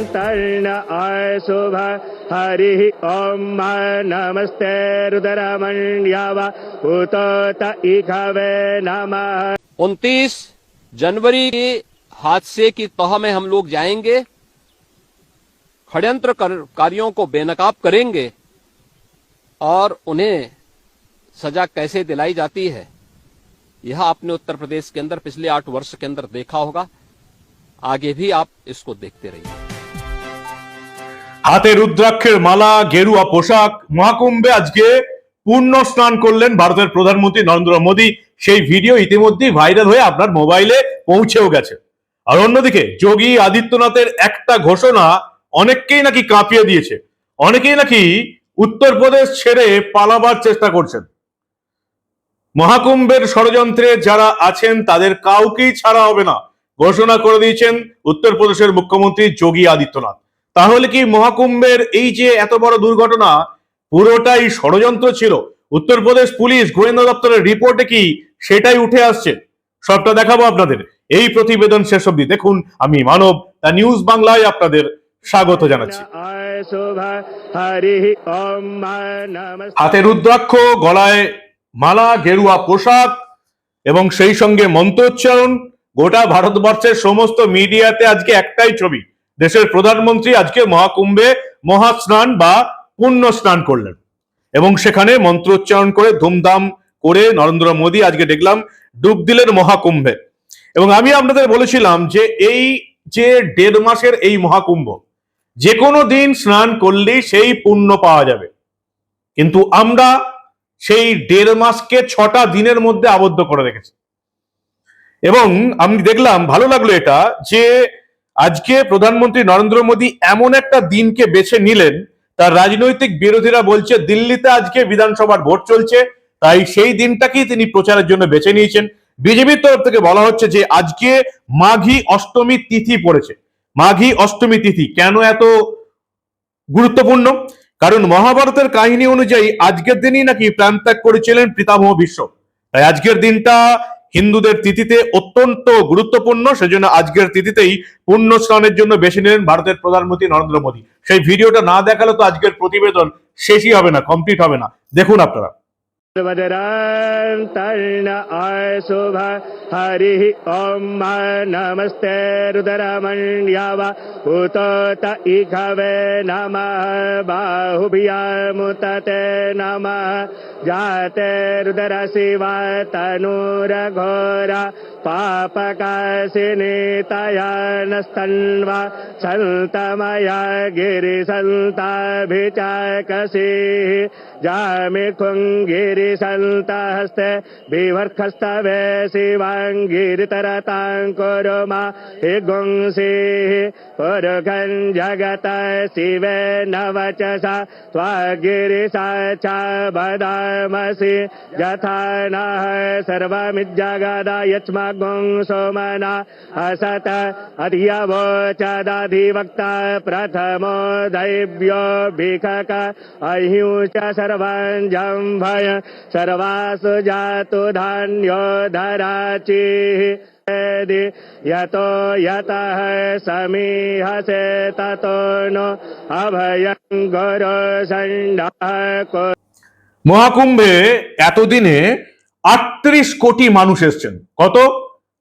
तर्ण अशुभ हरिः ॐ नमस्ते रुद्रमण्याव उत इखवे नमः। उनतीस जनवरी के हादसे की तह में हम लोग जाएँगे। षड्यंत्र कर- कारियों को बेनकाब करेंगे और उन्हें सजा कैसे दिलाई जाती है, यह आपने उत्तर प्रदेश के अंदर पिछले आठ वर्ष के अंदर देखा होगा। आगे भी आप इसको देखते रहिए। হাতে রুদ্রাক্ষের মালা, গেরুয়া পোশাক, মহাকুম্ভে আজকে পূর্ণ স্নান করলেন ভারতের প্রধানমন্ত্রী নরেন্দ্র মোদী। সেই ভিডিও ইতিমধ্যেই ভাইরাল হয়ে আপনার মোবাইলে পৌঁছেও গেছে। আর অন্যদিকে যোগী আদিত্যনাথের একটা ঘোষণা অনেককেই নাকি কাঁপিয়ে দিয়েছে। অনেকেই নাকি উত্তরপ্রদেশ ছেড়ে পালাবার চেষ্টা করছেন। মহাকুম্ভের ষড়যন্ত্রে যারা আছেন, তাদের কাউকেই ছাড়া হবে না। ঘোষণা করে দিয়েছেন উত্তরপ্রদেশের মুখ্যমন্ত্রী যোগী আদিত্যনাথ। তাহলে কি মহাকুম্ভের এই যে এত বড় দুর্ঘটনা পুরোটাই ষড়যন্ত্র ছিল? উত্তরপ্রদেশ পুলিশ, গোয়েন্দা দপ্তরের রিপোর্টে কি সেটাই উঠে আসছে? সবটা দেখাবো আপনাদের। এই প্রতিবেদন শেষ অব্দি দেখুন। আমি মানব তা নিউজ বাংলায় আপনাদের স্বাগত জানাচ্ছি। হাতে রুদ্রাক্ষ, গলায় মালা, গেরুয়া পোশাক এবং সেই সঙ্গে মন্ত্রোচ্চারণ। গোটা ভারতবর্ষের সমস্ত মিডিয়াতে আজকে একটাই ছবি। দেশের প্রধানমন্ত্রী আজকে মহাকুম্ভে মহাস্নান বা পুণ্য স্নান করলেন। এবং সেখানে মন্ত্রোচ্চারণ করে ধুমধাম করে নরেন্দ্র মোদী আজকে দেখলাম ডুব দিলেন মহাকুম্ভে। এবং আমি আপনাদের বলেছিলাম যে এই যে দেড় মাসের এই মহাকুম্ভ যে কোনো দিন স্নান করলেই সেই পুণ্য পাওয়া যাবে। কিন্তু আমরা সেই দেড় মাসকে ছটা দিনের মধ্যে আবদ্ধ করে রেখেছি। এবং আমি দেখলাম, ভালো লাগল এটা, যে আজকে প্রধানমন্ত্রী নরেন্দ্র মোদী এমন একটা দিনকে বেছে নিলেন, তার রাজনৈতিক বিরোধীরা বলছে দিল্লিতে আজকে বিধানসভার ভোট চলছে, তাই সেই দিনটাকেই তিনি প্রচারের জন্য বেছে নিয়েছেন। বিজেপির তরফ থেকে বলা হচ্ছে যে আজকে মাঘী অষ্টমী তিথি পড়েছে। মাঘী অষ্টমী তিথি কেন এত গুরুত্বপূর্ণ? কারণ মহাভারতের কাহিনী অনুযায়ী আজকের দিনই নাকি প্রাণত্যাগ করেছিলেন পিতামহ বিশ্ব। তাই আজকের দিনটা হিন্দুদের তিথিতে অত্যন্ত গুরুত্বপূর্ণ সেজন্য আজকের তিথিতেই পুণ্য স্নানের জন্য বেছে নিলেন ভারতের প্রধানমন্ত্রী নরেন্দ্র মোদী সেই ভিডিওটা না দেখালে তো আজকের প্রতিবেদন শেষই হবে না কমপ্লিট হবে না দেখুন আপনারা वदरान् तर्ण अशुभ हरिः ॐ नमस्ते रुद्रमण्याव उत इखवे नमः बाहुभ्यामुतते नमः जाते रुदर शिव तनुरघोरा पापकाशिनीतय सन्तमया गिरिशन्ताभिचाकसिः जामि कुङ्गिरिसन्तहस्ते विभर्खस्तवे शिवाङ् कुरु मा हि गुंसीः पुरुकम् जगत शिवे न वचसा त्वा गिरिसा च बदा वदामसि यथा नः सर्वमिज्जगद यच्मगुं सोमना असत अधियवोचदधिवक्ता प्रथमो दैव्यो भिखक अह्यु च सर्वं सर्वासु जातु धान्यो धराचिः यदि यतो यतः समीहसे ततो नो अभयं गुरु षण्डः মহাকুম্ভে এতদিনে আটত্রিশ কোটি মানুষ এসছেন। কত?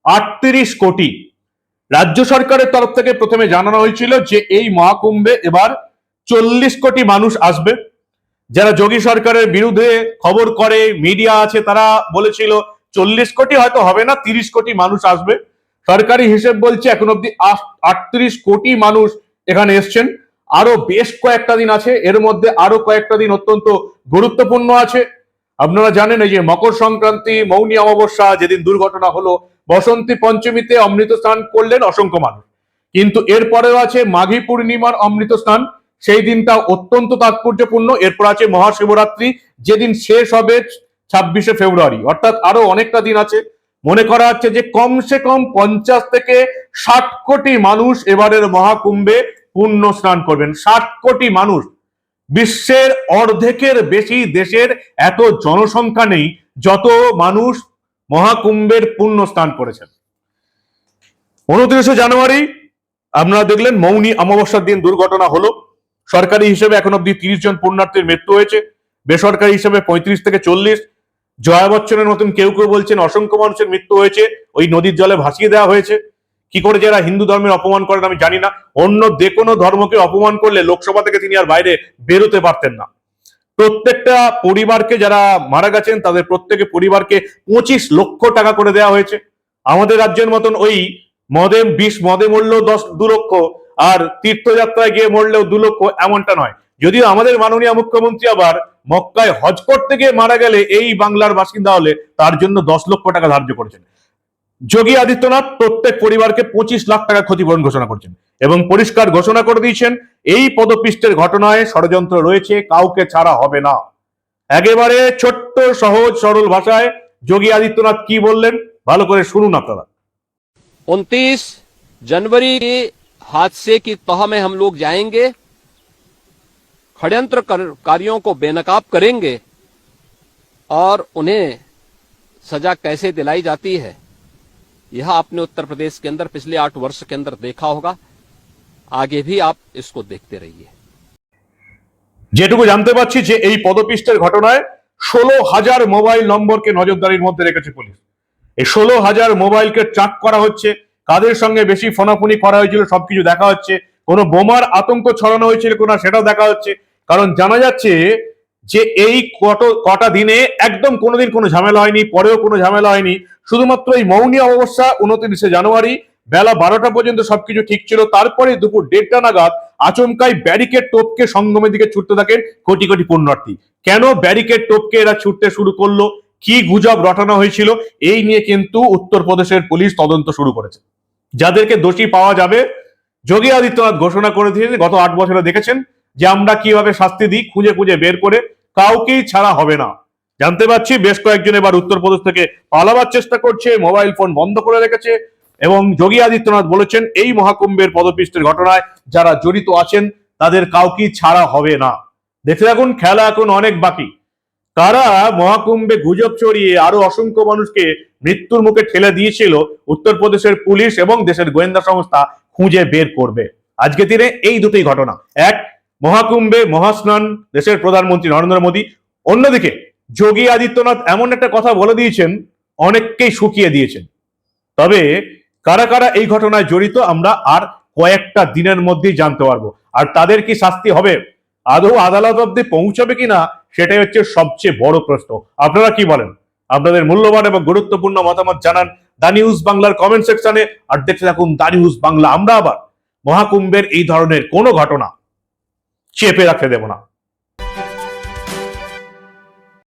আটত্রিশ কোটি। রাজ্য সরকারের তরফ থেকে প্রথমে জানানো হয়েছিল যে এই মহাকুম্ভে এবার চল্লিশ কোটি মানুষ আসবে। যারা যোগী সরকারের বিরুদ্ধে খবর করে, মিডিয়া আছে, তারা বলেছিল চল্লিশ কোটি হয়তো হবে না, তিরিশ কোটি মানুষ আসবে। সরকারি হিসেব বলছে এখন অব্দি আটত্রিশ কোটি মানুষ এখানে এসছেন। আরও বেশ কয়েকটা দিন আছে, এর মধ্যে আরও কয়েকটা দিন অত্যন্ত গুরুত্বপূর্ণ আছে। আপনারা জানেন এই যে মকর সংক্রান্তি, মৌনী অমাবস্যা, যেদিন দুর্ঘটনা হলো, বসন্তী পঞ্চমীতে অমৃত স্নান করলেন অসংখ্য মানুষ। কিন্তু এরপরেও আছে মাঘী পূর্ণিমার অমৃত স্নান, সেই দিনটা অত্যন্ত তাৎপর্যপূর্ণ। এরপর আছে মহাশিবরাত্রি, যেদিন শেষ হবে ছাব্বিশে ফেব্রুয়ারি। অর্থাৎ আরও অনেকটা দিন আছে। মনে করা হচ্ছে যে কমসে কম পঞ্চাশ থেকে ষাট কোটি মানুষ এবারের মহাকুম্ভে পুণ্য স্নান করবেন। ষাট কোটি মানুষ, বিশ্বের অর্ধেকের বেশি দেশের এত জনসংখ্যা নেই, যত মানুষ মহাকুম্ভের পুণ্য স্নান করেছেন। উনত্রিশে জানুয়ারি, আপনারা দেখলেন মৌনী অমাবস্যার দিন দুর্ঘটনা হলো। সরকারি হিসেবে এখন অব্দি তিরিশ জন পুণ্যার্থীর মৃত্যু হয়েছে। বেসরকারি হিসেবে পঁয়ত্রিশ থেকে চল্লিশ। জয়া বচ্চনের মতন কেউ কেউ বলছেন অসংখ্য মানুষের মৃত্যু হয়েছে। ওই নদীর জলে ভাসিয়ে দেওয়া হয়েছে। কি করে যারা হিন্দু ধর্মের অপমান করেন, আমি জানি না। অন্য যে কোনো ধর্মকে অপমান করলে লোকসভা থেকে তিনি আর বাইরে বেরোতে পারতেন না। প্রত্যেকটা পরিবারকে যারা মারা গেছেন, তাদের প্রত্যেকে পরিবারকে পঁচিশ লক্ষ টাকা করে দেওয়া হয়েছে। আমাদের রাজ্যের মতন ওই মদে বিষ, মদে মরলেও দশ, দু লক্ষ, আর তীর্থযাত্রায় গিয়ে মরলেও দু লক্ষ এমনটা নয়। যদিও আমাদের মাননীয় মুখ্যমন্ত্রী আবার মক্কায় হজ করতে গিয়ে মারা গেলে এই বাংলার বাসিন্দা হলে তার জন্য দশ লক্ষ টাকা ধার্য করেছেন। যোগী আদিত্যনাথ প্রত্যেক পরিবারকে পঁচিশ লাখ টাকা ক্ষতিপূরণ ঘোষণা করছেন এবং পরিষ্কার ঘোষণা করে দিয়েছেন এই পদপিষ্টের ঘটনায় ষড়যন্ত্র রয়েছে কাউকে ছাড়া হবে না একেবারে ছোট্ট সহজ সরল ভাষায় যোগী আদিত্যনাথ কি বললেন ভালো করে শুনুন আপনারা 29 जनवरी के हादसे की तह में हम लोग जाएंगे षड्यंत्र कर- कारियों को बेनकाब करेंगे और उन्हें सजा कैसे दिलाई जाती है यह आपने उत्तर प्रदेश के अंदर पिछले आठ वर्ष के अंदर देखा होगा आगे भी आप इसको देखते रहिए যেটুকু জানতে পারছি যে এই পদপিষ্টের ঘটনায় ষোলো হাজার মোবাইল নম্বরকে নজরদারির মধ্যে রেখেছে পুলিশ এই ষোলো হাজার মোবাইলকে ট্রাক করা হচ্ছে কাদের সঙ্গে বেশি ফোনাফুনি করা হয়েছিল সবকিছু দেখা হচ্ছে কোনো বোমার আতঙ্ক ছড়ানো হয়েছিল কোনা সেটাও দেখা হচ্ছে কারণ জানা যাচ্ছে যে এই কটা দিনে একদম কোনোদিন কোনো ঝামেলা হয়নি, পরেও কোনো ঝামেলা হয়নি। শুধুমাত্র এই মৌনী অমাবস্যা উনত্রিশে জানুয়ারি, বেলা বারোটা পর্যন্ত সবকিছু ঠিক ছিল। তারপরে দুপুর দেড়টা নাগাদ আচমকাই ব্যারিকেড টোপকে সঙ্গমের দিকে ছুটতে থাকেন কোটি কোটি পুণ্যার্থী। কেন ব্যারিকেড টোপকে এরা ছুটতে শুরু করল? কি গুজব রটানো হয়েছিল? এই নিয়ে কিন্তু উত্তরপ্রদেশের পুলিশ তদন্ত শুরু করেছে। যাদেরকে দোষী পাওয়া যাবে, যোগী আদিত্যনাথ ঘোষণা করে দিয়েছেন, গত আট বছরে দেখেছেন। যে আমরা কীভাবে শাস্তি দিই, খুঁজে খুঁজে বের করে কাউকেই ছাড়া হবে না। জানতে পারছি, বেশ কয়েকজন এবার উত্তরপ্রদেশ থেকে পালাবার চেষ্টা করছে, মোবাইল ফোন বন্ধ করে রেখেছে, এবং যোগী আদিত্যনাথ বলেছেন, এই মহাকুম্ভের পদপিষ্টের ঘটনায় যারা জড়িত আছেন, তাদের কাউকেই ছাড়া হবে না। দেখতে থাকুন, খেলা এখন অনেক বাকি। কারা মহাকুম্ভে গুজব ছড়িয়ে আরও অসংখ্য মানুষকে মৃত্যুর মুখে ঠেলে দিয়েছিল, উত্তরপ্রদেশের পুলিশ এবং দেশের গোয়েন্দা সংস্থা খুঁজে বের করবে। আজকে দিনে এই দুটোই ঘটনা। এক মহাকুম্ভে মহাস্নান দেশের প্রধানমন্ত্রী নরেন্দ্র মোদী। অন্যদিকে যোগী আদিত্যনাথ এমন একটা কথা বলে দিয়েছেন, অনেককেই শুকিয়ে দিয়েছেন। তবে কারা কারা এই ঘটনায় জড়িত আমরা আর কয়েকটা দিনের মধ্যেই জানতে পারব। আর তাদের কি শাস্তি হবে? আদৌ আদালত অব্দি পৌঁছাবে কিনা, সেটাই হচ্ছে সবচেয়ে বড় প্রশ্ন। আপনারা কি বলেন? আপনাদের মূল্যবান এবং গুরুত্বপূর্ণ মতামত জানান দা নিউজ বাংলার কমেন্ট সেকশনে। আর দেখতে থাকুন দা নিউজ বাংলা। আমরা আবার মহাকুম্ভের এই ধরনের কোনো ঘটনা চেপে রাখতে দেব না।